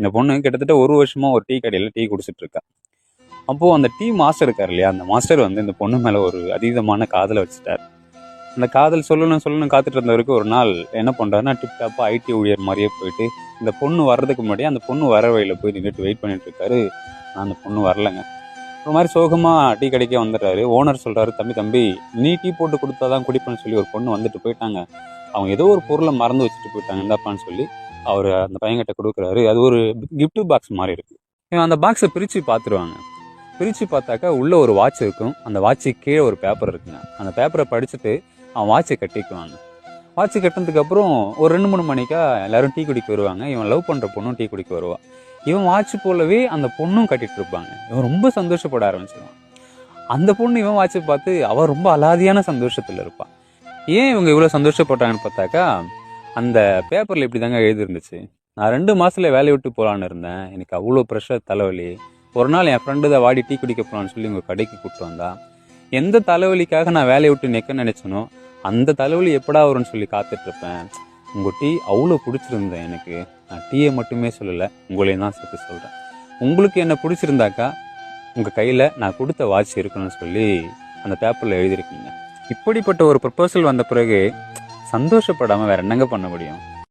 இந்த பொண்ணு கிட்டத்தட்ட ஒரு வருஷமாக ஒரு டீ கடையில் டீ குடிச்சிட்டு இருக்கா. அப்போது அந்த டீ மாஸ்டர் இருக்கார் இல்லையா அந்த மாஸ்டர் வந்து இந்த பொண்ணு மேலே ஒரு அதீதமான காதலை வச்சுட்டார். அந்த காதல் சொல்லணும் சொல்லணும் காத்துட்டு இருந்தவருக்கு ஒரு நாள் என்ன பண்ணுறாருன்னா டிப்டாப்பாக ஐடி ஊழியர் மாதிரியே போயிட்டு இந்த பொண்ணு வர்றதுக்கு முன்னாடி அந்த பொண்ணு வர வழியில் போய் நின்றுட்டு வெயிட் பண்ணிட்டு இருக்காரு. நான் அந்த பொண்ணு வரலைங்க. ஒரு மாதிரி சோகமாக டீ கடைக்கே வந்துடுறாரு. ஓனர் சொல்கிறாரு தம்பி தம்பி நீ டீ போட்டு கொடுத்தாதான் குடிப்பேன்னு சொல்லி ஒரு பொண்ணு வந்துட்டு போயிட்டாங்க. அவங்க ஏதோ ஒரு பொருளை மறந்து வச்சுட்டு போயிட்டாங்க இந்தாப்பான்னு சொல்லி அவர் அந்த பையன்கிட்ட கொடுக்குறாரு. அது ஒரு கிஃப்ட் பாக்ஸ் மாதிரி இருக்குது இவன் அந்த பாக்ஸை பிரித்து பார்த்துருவாங்க. பிரித்து பார்த்தாக்கா உள்ளே ஒரு வாட்ச் இருக்கும். அந்த வாட்சுக்கு கீழே ஒரு பேப்பர் இருக்குங்க. அந்த பேப்பரை படிச்சுட்டு அவன் வாட்சை கட்டிக்குவாங்க. வாட்ச் கட்டினதுக்கப்புறம் ஒரு ரெண்டு மூணு மணிக்கா எல்லாரும் டீ குடிக்க வருவாங்க. இவன் லவ் பண்ணுற பொண்ணும் டீ குடிக்க வருவான் இவன் வாட்ச் போலவே அந்த பொண்ணும் கட்டிட்டு இருப்பாங்க. இவன் ரொம்ப சந்தோஷப்பட ஆரம்பிச்சிருவான். அந்த பொண்ணு இவன் வாட்சை பார்த்து அவன் ரொம்ப அலாதியான சந்தோஷத்தில் இருப்பான் ஏன் இவங்க இவ்வளோ சந்தோஷப்பட்டாங்கன்னு பார்த்தாக்கா அந்த பேப்பரில் இப்படி தாங்க எழுதிருந்துச்சு நான் ரெண்டு மாதத்தில் வேலையை விட்டு போகலான்னு இருந்தேன். எனக்கு அவ்வளோ ப்ரெஷர் தலைவலி. ஒரு நாள் என் ஃப்ரெண்டு தான் வாடி டீ குடிக்க போகலான்னு சொல்லி உங்கள் கடைக்கு கூப்பிட்டு வந்தா. எந்த தலைவலிக்காக நான் வேலையை விட்டு நிற்க நினச்சனோ அந்த தலைவலி எப்படா வரும்னு சொல்லி காத்துட்ருப்பேன். உங்கள் டீ அவ்வளோ பிடிச்சிருந்தேன் எனக்கு. நான் டீயை மட்டுமே சொல்லலை உங்களையும் தான் சேர்த்து சொல்கிறேன் உங்களுக்கு என்ன பிடிச்சிருந்தாக்கா உங்கள் கையில் நான் கொடுத்த வாட்ச் இருக்கணும்னு சொல்லி அந்த பேப்பரில் எழுதியிருக்கீங்க. இப்படிப்பட்ட ஒரு ப்ரப்போசல் வந்த பிறகு சந்தோஷப்படாமல் வேற என்னங்க பண்ண முடியும்?